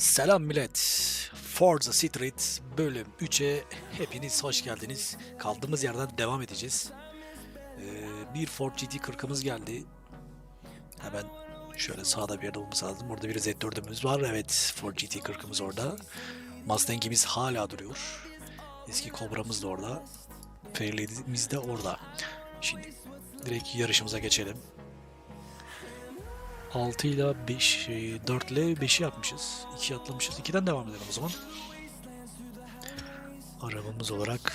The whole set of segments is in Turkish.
Selam millet. Forza Street bölüm 3'e hepiniz hoş geldiniz. Kaldığımız yerden devam edeceğiz. Ee, bir Ford GT40'ımız geldi. Hemen şöyle sağda bir yerde olması lazım. Orada bir Z4'ümüz var. Evet Ford GT40'ımız orada. Mustang'imiz hala duruyor. Eski Cobra'mız da orada. Fairlady'miz de orada. Şimdi direkt yarışımıza geçelim. 6 ile 5, 4 ile 5'i yapmışız. 2 atlamışız. 2'den devam edelim o zaman. Arabamız olarak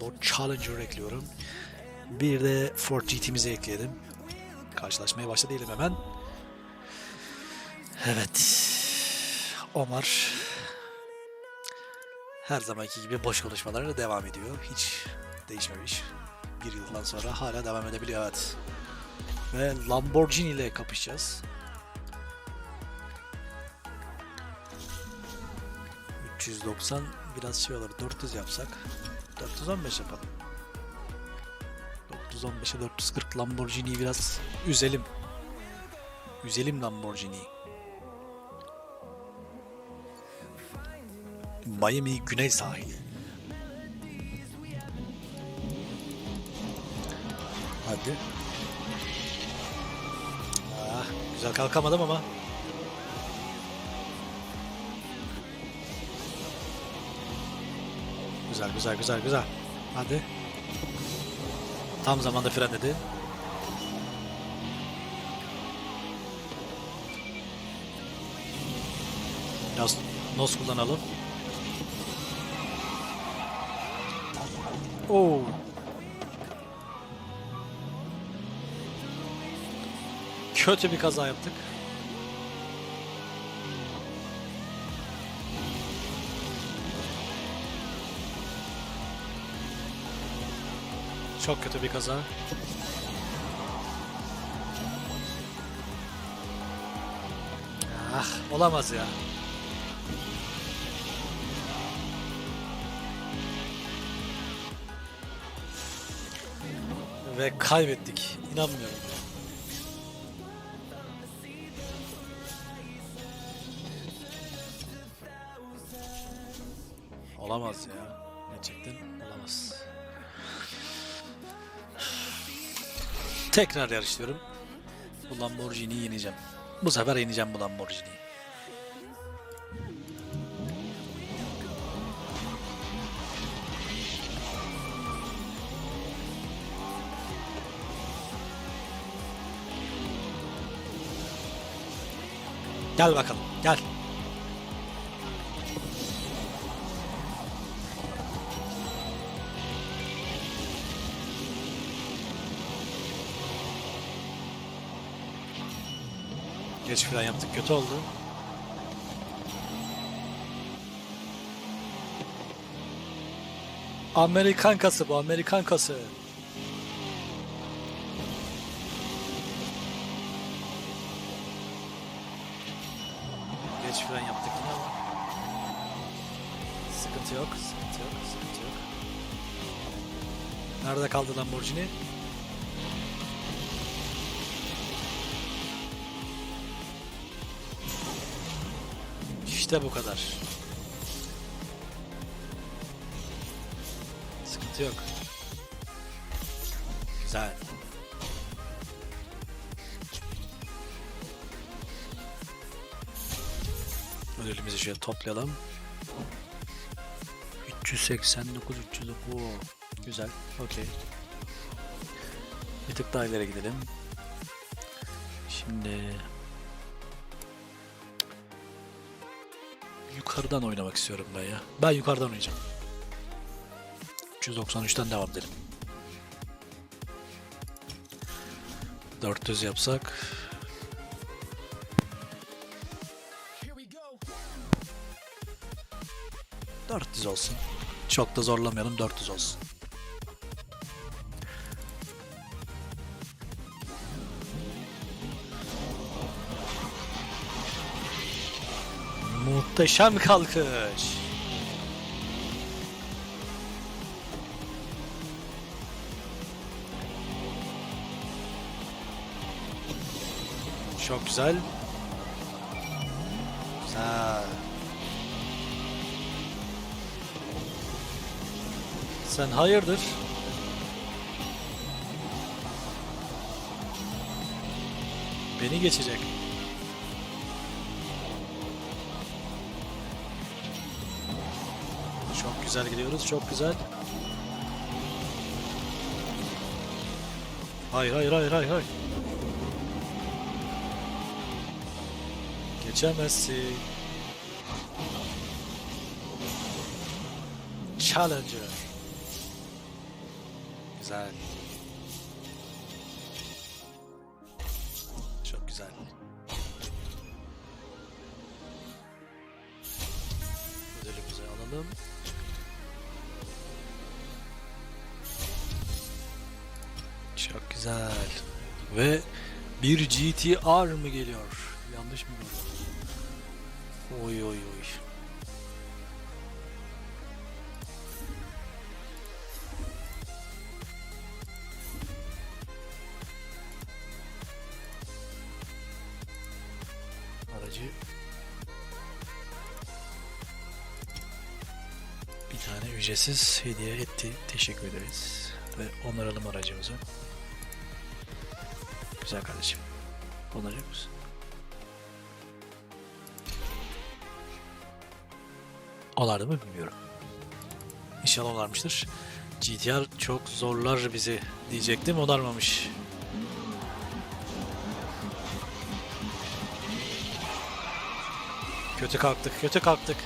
Dodge Challenger ekliyorum. Bir de Ford GT'mizi ekleyelim. Karşılaşmaya başla diyelim hemen. Evet. Omar her zamanki gibi boş konuşmalarına devam ediyor. Hiç değişmemiş. Bir yıldan sonra hala devam edebiliyor evet. Ve Lamborghini ile kapışacağız. 390 biraz şey olur. 400 yapsak. 415 yapalım. 415'e 440 Lamborghini'yi biraz üzelim. Üzelim Lamborghini'yi. Miami Güney Sahili. Hadi. Ah, güzel kalkamadım ama. Güzel güzel güzel güzel. Hadi. Tam zamanda frenledi. Biraz nos kullanalım. Oo. Kötü bir kaza yaptık. Çok kötü bir kaza. Ah, olamaz ya. Ve kaybettik. İnanmıyorum. Olamaz ya. Gerçekten olamaz. Tekrar yarışıyorum. Bu Lamborghini'yi yeneceğim. Bu sefer yeneceğim bu Lamborghini'yi. Gel bakalım, gel. Geç fren yaptık, kötü oldu. Amerikan kası bu, Amerikan kası. Geç fren yaptık yine ama. Sıkıntı yok, sıkıntı yok, sıkıntı yok. Nerede kaldı Lamborghini? İşte bu kadar. Sıkıntı yok. Güzel. Ödülümüzü şöyle toplayalım. 389 300 Oo, güzel. Okey. Bir tık daha ileri gidelim. Şimdi yukarıdan oynamak istiyorum ben ya. Ben yukarıdan oynayacağım. 393'ten devam edelim. 400 yapsak. ...400 olsun. Çok da zorlamayalım 400 olsun. Muhteşem kalkış. Çok güzel. Güzel. Sen hayırdır? Beni geçecek. Çok güzel gidiyoruz, çok güzel. Hayır, hayır, hayır, hayır, hayır. Geçemezsin. Challenger. Güzel. Çok güzel. Ödülümüzü alalım. Bir GTR mı geliyor? Yanlış mı gördüm? Oy oy oy. Aracı bir tane ücretsiz hediye etti. Teşekkür ederiz. Ve onaralım aracımızı. Güzel kardeşim. Onarıyor musun? Onardı mı bilmiyorum. İnşallah onarmıştır. GTR çok zorlar bizi diyecektim. Onarmamış. Kötü kalktık, kötü kalktık.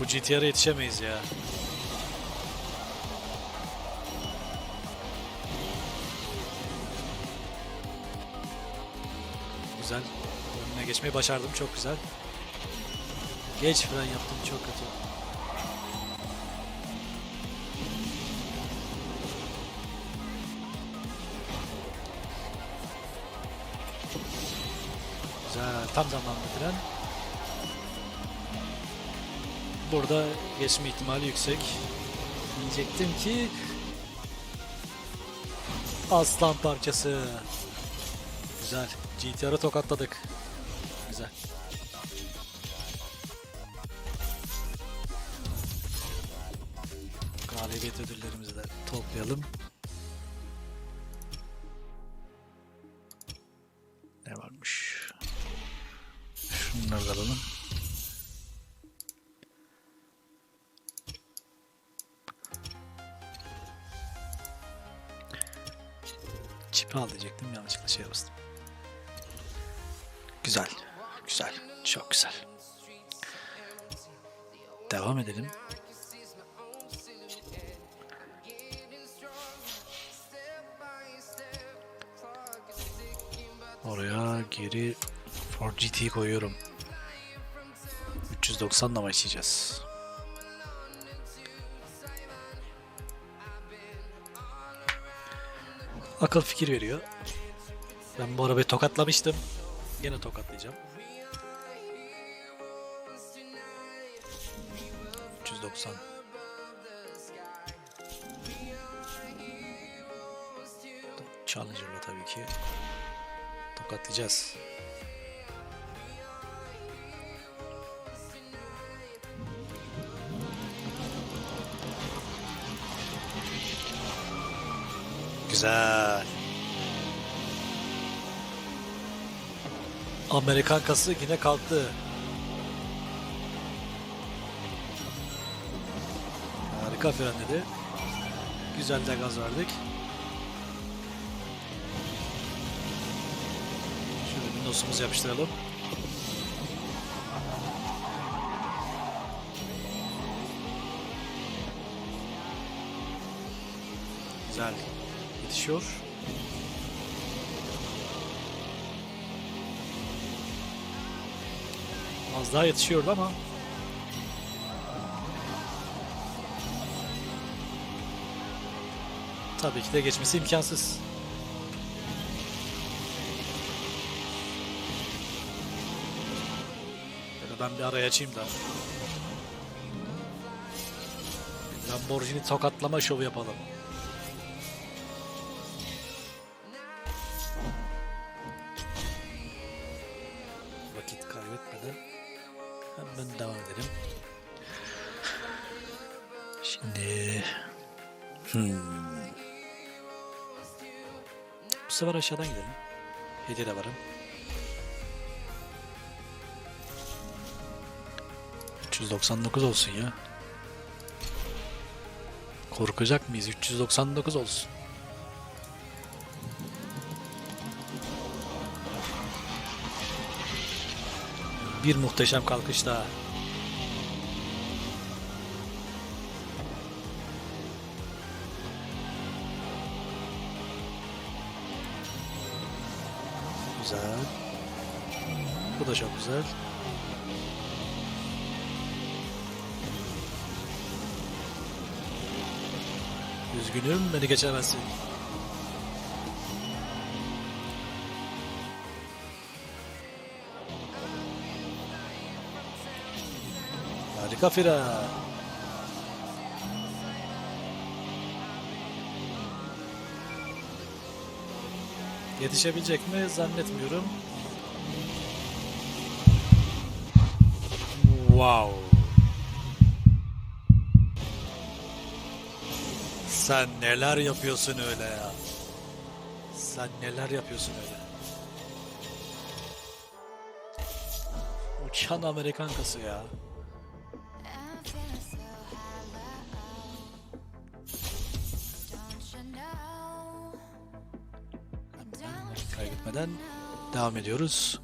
Bu GTR'a yetişemeyiz ya. Güzel. Önüne geçmeyi başardım. Çok güzel. Geç fren yaptım. Çok kötü. Güzel. Tam zamanlı fren. Burada geçme ihtimali yüksek. Diyecektim ki aslan parçası. Güzel. GTR'ı tokatladık. Güzel. Galibiyet ödüllerimizi de toplayalım. Ne varmış? Şunları da alalım. Çipi al diyecektim yanlışlıkla şey bastım. Güzel. Güzel. Çok güzel. Devam edelim. Oraya geri Ford GT koyuyorum. 390 ile başlayacağız. Akıl fikir veriyor. Ben bu arabayı tokatlamıştım. Yine tokatlayacağım. 390. Challenger'la tabii ki tokatlayacağız. Güzel. Amerikan kası yine kalktı. Harika frenledi. Güzel de gaz verdik. Şöyle Windows'umuzu yapıştıralım. Güzel. Yetişiyor. Az daha yetişiyordu ama tabii ki de geçmesi imkansız. Ya ben bir araya açayım da. Lamborghini tokatlama şovu yapalım. Aşağıdan gidelim. Hediye de varım. 399 olsun ya. Korkacak mıyız? 399 olsun. Bir muhteşem kalkış daha. Güzel. Bu da çok güzel. Üzgünüm beni geçemezsin. Harika Fira. Yetişebilecek mi zannetmiyorum. Wow. Sen neler yapıyorsun öyle ya? Sen neler yapıyorsun öyle? Uçan Amerikan kası ya. Kaybetmeden devam ediyoruz.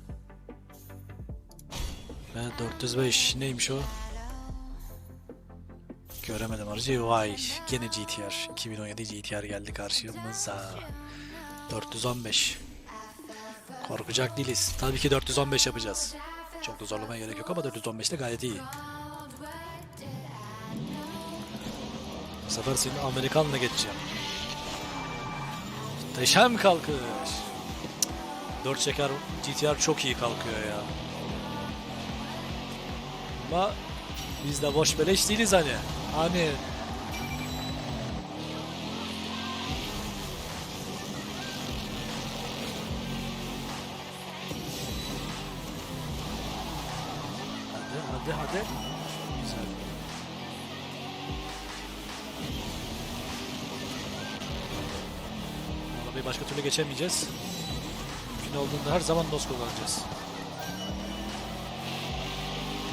Ve 405 neymiş o? Göremedim aracı. Vay gene GTR. 2017 GTR geldi karşımıza. 415. Korkacak değiliz. Tabii ki 415 yapacağız. Çok da zorlamaya gerek yok ama 415 de gayet iyi. Bu sefer senin Amerikanla geçeceğim. Muhteşem kalkış. 4 çeker GTR çok iyi kalkıyor ya. Ama biz de boş beleş değiliz hani. Hani Hadi hadi. Güzel. Arabayı başka türlü geçemeyeceğiz. Mümkün olduğunda her zaman nos kullanacağız.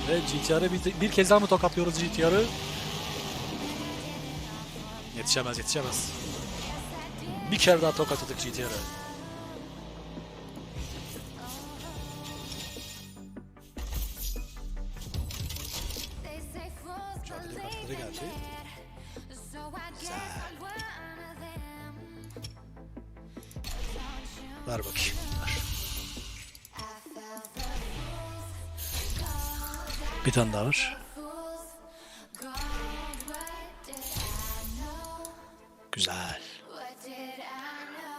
Ve GTR'ı bir, bir kez daha mı tokatlıyoruz GTR'ı? Yetişemez yetişemez. Bir kere daha tokatladık GTR'ı. Tane daha var. Güzel.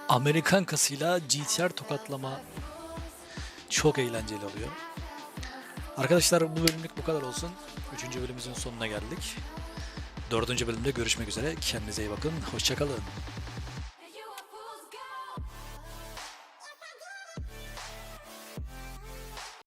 Amerikan kasıyla GTR tokatlama çok eğlenceli oluyor. Arkadaşlar bu bölümlük bu kadar olsun. Üçüncü bölümümüzün sonuna geldik. Dördüncü bölümde görüşmek üzere. Kendinize iyi bakın. Hoşçakalın.